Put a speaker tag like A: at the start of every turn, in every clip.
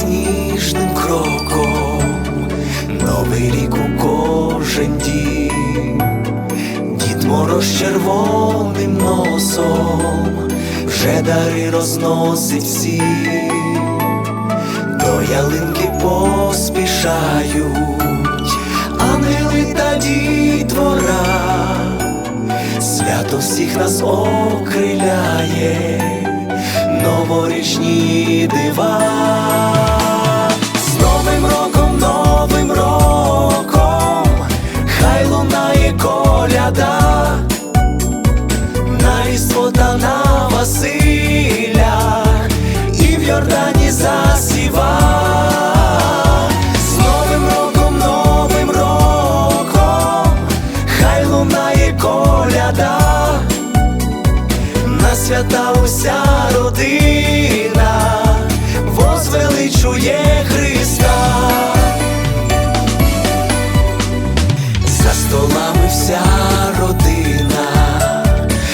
A: сніжним кроком, новий рік у кожен дім, дід мороз червоним носом, вже дари розносить всі, до ялинки поспішають, ангели та дітвора, свято всіх нас окриляє новорічні дива. На свята уся родина возвеличує Христа, за столами вся родина,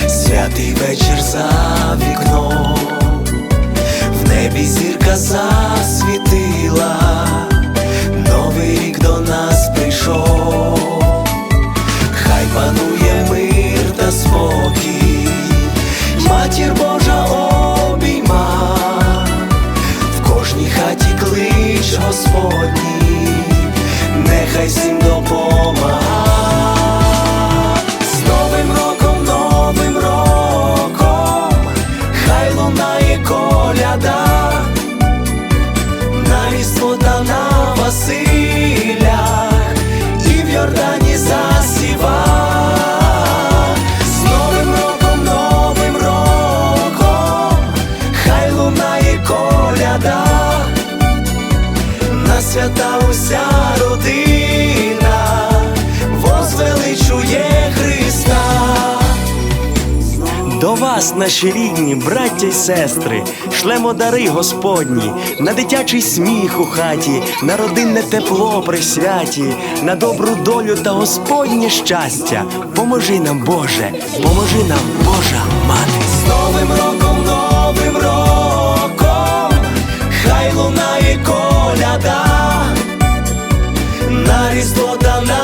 A: святий вечір за вікном, в небі зірка засвітила, новий рік до нас прийшов. Хай панує мир та спокій, матір Божа обійма, в кожній хаті клич Господній, нехай всім лунає коляда, свята уся родина возвеличує Христа.
B: До вас, наші рідні, браття й сестри, шлемо дари Господні, на дитячий сміх у хаті, на родинне тепло при святі, на добру долю та Господнє щастя. Поможи нам, Боже, поможи нам, Божа мати.
A: З Новим роком, Izgledam